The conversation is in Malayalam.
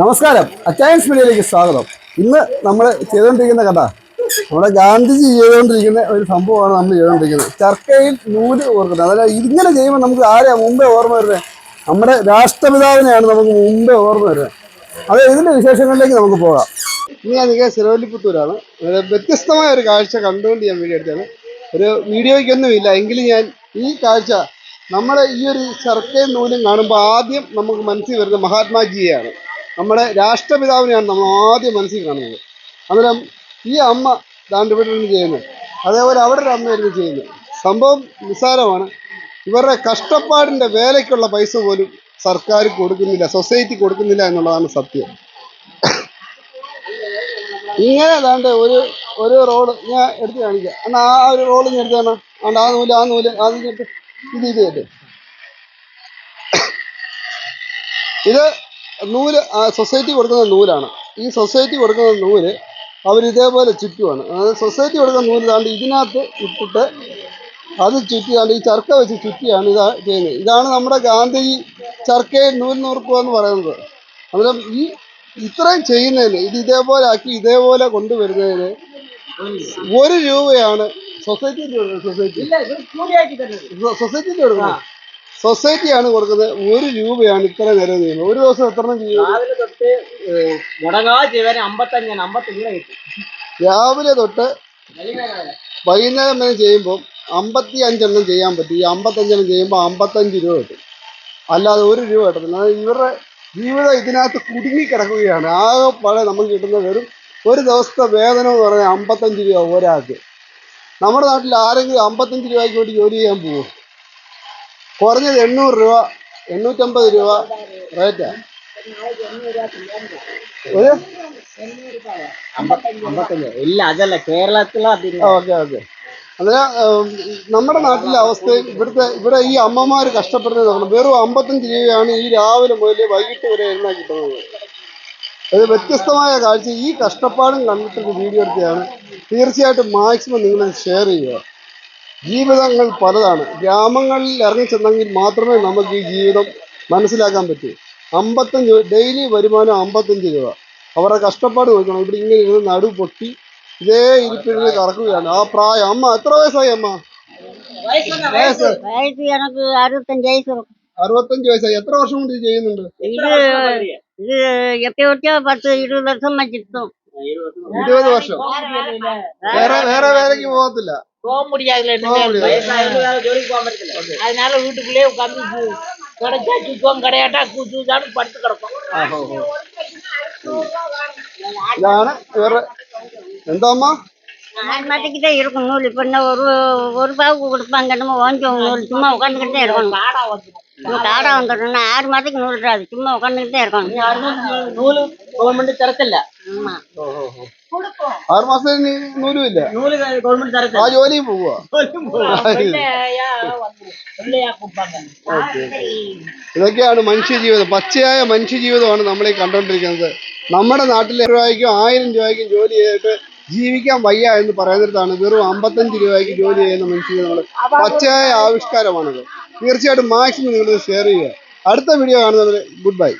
നമസ്കാരം. അച്ചായൻസ് മീഡിയയിലേക്ക് സ്വാഗതം. ഇന്ന് നമ്മൾ ചെയ്തുകൊണ്ടിരിക്കുന്ന കഥ നമ്മുടെ ഗാന്ധിജി ചെയ്തുകൊണ്ടിരിക്കുന്ന ഒരു സംഭവമാണ് നമ്മൾ ചെയ്തുകൊണ്ടിരിക്കുന്നത്. ചർക്കയിൽ നൂൽ ഓർക്കുന്നത്. അതായത് ഇങ്ങനെ ചെയ്യുമ്പോൾ നമുക്ക് ആരെയാ മുമ്പേ ഓർമ്മ വരുന്നത് നമ്മുടെ രാഷ്ട്രപിതാവിനെയാണ് നമുക്ക് മുമ്പേ ഓർമ്മ വരുന്നത് അത് ഇതിന്റെ വിശേഷങ്ങളിലേക്ക് നമുക്ക് പോകാം. ഇനി ഞാൻ നിങ്ങൾ സിറവല്ലിപുത്തൂരാണ് ഒരു വ്യത്യസ്തമായ ഒരു കാഴ്ച കണ്ടുകൊണ്ട് ഞാൻ വീഡിയോ എടുത്തതാണ്. ഒരു വീഡിയോയ്ക്കൊന്നുമില്ല എങ്കിലും ഞാൻ ഈ കാഴ്ച നമ്മുടെ ഈ ഒരു ചർക്കയും നൂലും കാണുമ്പോൾ ആദ്യം നമുക്ക് മനസ്സിൽ വരുന്നത് മഹാത്മാജിയെയാണ്. നമ്മുടെ രാഷ്ട്രപിതാവിനെയാണ് നമ്മൾ ആദ്യം മനസ്സിൽ കാണുന്നത്. അന്നേരം ഈ അമ്മ ദാണ്ട് ഇവിടെ നിന്ന് അതേപോലെ അവിടെ ഒരു അമ്മയായിരുന്നു ചെയ്യുന്നത്. സംഭവം നിസ്സാരമാണ്. ഇവരുടെ കഷ്ടപ്പാടിന്റെ വേലയ്ക്കുള്ള പൈസ പോലും സർക്കാർ കൊടുക്കുന്നില്ല സൊസൈറ്റി കൊടുക്കുന്നില്ല എന്നുള്ളതാണ് സത്യം. ഇങ്ങനെ അതാണ്ട് ഒരു ഒരു റോഡ് ഞാൻ എടുത്ത് കാണിക്കാം. എന്നാൽ ആ ഒരു റോഡ് ഞാൻ എടുത്തു കാണാം അതുകൊണ്ട് ആ നൂൽ ആ നൂൽ. ഇങ്ങോട്ട് ഇത് ഇത്. ഇത് നൂൽ സൊസൈറ്റി കൊടുക്കുന്ന നൂലാണ്. ഈ സൊസൈറ്റി കൊടുക്കുന്ന നൂൽ അവർ ഇതേപോലെ ചുറ്റുമാണ് അതായത് സൊസൈറ്റി കൊടുക്കുന്ന നൂൽ ഇതിനകത്ത് ഇട്ടിട്ട് അത് ചുറ്റിയാണ്ട് ഈ ചർക്ക വെച്ച് ചുറ്റിയാണ് ഇതാ ചെയ്യുന്നത്. ഇതാണ് നമ്മുടെ ഗാന്ധിജി ചർക്കയെ നൂൽ നൂർക്കുക എന്ന് പറയുന്നത്. അന്നേരം ഈ ഇത്രയും ചെയ്യുന്നതിന് ഇത് ഇതേപോലെ ആക്കി ഇതേപോലെ കൊണ്ടുവരുന്നതിന് ഒരു രൂപയാണ് സൊസൈറ്റി സൊസൈറ്റി. സൊസൈറ്റി കൊടുക്കുന്നത് സൊസൈറ്റിയാണ് കൊടുക്കുന്നത്. ഒരു രൂപയാണ് ഇത്ര നേരം ചെയ്യുന്നത് ഒരു ദിവസം എത്ര രാവിലെ തൊട്ട് മുടങ്ങാതെ വരെ അമ്പത്തഞ്ചാണ് അമ്പത്തഞ്ച് കിട്ടും. രാവിലെ തൊട്ട് വൈകുന്നേരം വരെ. ചെയ്യുമ്പോൾ അമ്പത്തി അഞ്ചെണ്ണം ചെയ്യാൻ പറ്റും. ഈ അമ്പത്തഞ്ചെണ്ണം ചെയ്യുമ്പോൾ അമ്പത്തഞ്ച് രൂപ കിട്ടും. അല്ലാതെ ഒരു രൂപ കിട്ടത്തില്ല. ഇവരുടെ ജീവിതം ഇതിനകത്ത് കുടുങ്ങി കിടക്കുകയാണ് ആകെ പഴയ നമുക്ക് കിട്ടുന്ന വെറും ഒരു ദിവസത്തെ വേതനം എന്ന് പറഞ്ഞാൽ അമ്പത്തഞ്ച് രൂപ ഒരാൾക്ക്. നമ്മുടെ നാട്ടിൽ ആരെങ്കിലും അമ്പത്തഞ്ച് രൂപയ്ക്ക് വേണ്ടി ജോലി ചെയ്യാൻ പോകും കുറഞ്ഞത് എണ്ണൂറ് രൂപ എണ്ണൂറ്റമ്പത് രൂപ റേറ്റാ. ഒരു? അമ്പത്തഞ്ച്. ഇല്ല അതല്ല കേരളത്തിലെ ഓക്കെ ഓക്കെ. ഉം, നമ്മുടെ നാട്ടിലെ അവസ്ഥ ഇവിടുത്തെ ഇവിടെ ഈ അമ്മമാർ കഷ്ടപ്പെടുന്നത് നോക്കണം വെറും അമ്പത്തഞ്ച് രൂപയാണ് ഈ രാവിലെ മുതൽ വൈകിട്ട് വരെ എണ്ണ കിട്ടുന്നത്. അത് വ്യത്യസ്തമായ കാഴ്ച. ഈ കഷ്ടപ്പാടും കണ്ടിട്ടൊരു വീഡിയോ എടുത്തതാണ് തീർച്ചയായിട്ടും മാക്സിമം നിങ്ങൾ ഷെയർ ചെയ്യുക. ജീവിതങ്ങൾ പലതാണ്. ഗ്രാമങ്ങളിൽ ഇറങ്ങിച്ചെന്നെങ്കിൽ മാത്രമേ നമുക്ക് ഈ ജീവിതം മനസ്സിലാക്കാൻ പറ്റൂ. അമ്പത്തഞ്ച് ഡെയിലി വരുമാനം അമ്പത്തഞ്ച് രൂപ. അവരുടെ കഷ്ടപ്പാട് നോക്കണം. ഇവിടെ ഇങ്ങനെ ഇരുന്ന് നടു പൊട്ടി ഇതേ ഇരിപ്പിടിൽ കറക്കുകയാണ്. ആ പ്രായം. അമ്മ എത്ര വയസ്സായി അമ്മ? വയസ്സ്. അറുപത്തഞ്ച് വയസ്സായി. എത്ര വർഷം കൊണ്ട് ചെയ്യുന്നുണ്ട്? ഇത് പത്ത് ഇരുപത് വർഷം വെച്ചിട്ടും. ഇരുപത് വർഷം വേറെ വേറെ വേലയ്ക്ക് പോകത്തില്ല போக முடியாதுல போக முடியாது. வயசாயிரம் வேற ஜோலிக்கு போகாம இருக்குல்ல அதனால வீட்டுக்குள்ளேயே உட்காந்து கிடைச்சா சுத்தம் கிடையாட்டா கூச்சுதான்னு படுத்து கிடக்கும் ഇതാണ് ഇവരുടെ എന്താ അമ്മ ஆறு மாதத்துக்கு தான் இருக்கும் நூல் இப்போ இன்னும் ஒரு ஒரு பாவுக்கு கொடுப்பாங்க நம்ம வாங்கிக்கோங்க நூல் சும்மா உட்காந்துக்கிட்டு தான் இருக்கணும் காடா வந்துடும் காடை வந்துடணும் ஆறு மாதத்துக்கு நூல் இருக்காது சும்மா உட்காந்துக்கிட்டு தான் இருக்கணும் நூலு ഗവൺമെന്റ് തരത്തില്ല ആറ് മാസം നൂലുമില്ല. ഗവൺമെന്റ് ആ ജോലിയും പോവാ ഇതൊക്കെയാണ് മനുഷ്യജീവിതം. പച്ചയായ മനുഷ്യജീവിതമാണ് നമ്മൾ ഈ കണ്ടുകൊണ്ടിരിക്കുന്നത് നമ്മുടെ നാട്ടിൽ രൂപയ്ക്കും ആയിരം രൂപയ്ക്കും ജോലി ചെയ്തിട്ട് ജീവിക്കാൻ വയ്യ എന്ന് പറയുന്നിടത്താണ് വെറും അമ്പത്തഞ്ച് രൂപയ്ക്ക് ജോലി ചെയ്യുന്ന മനുഷ്യജീവിതങ്ങൾ. പച്ചയായ ആവിഷ്കാരമാണത്. തീർച്ചയായിട്ടും മാക്സിമം നിങ്ങൾ ഷെയർ ചെയ്യുക. അടുത്ത വീഡിയോ കാണുന്നത് ഗുഡ് ബൈ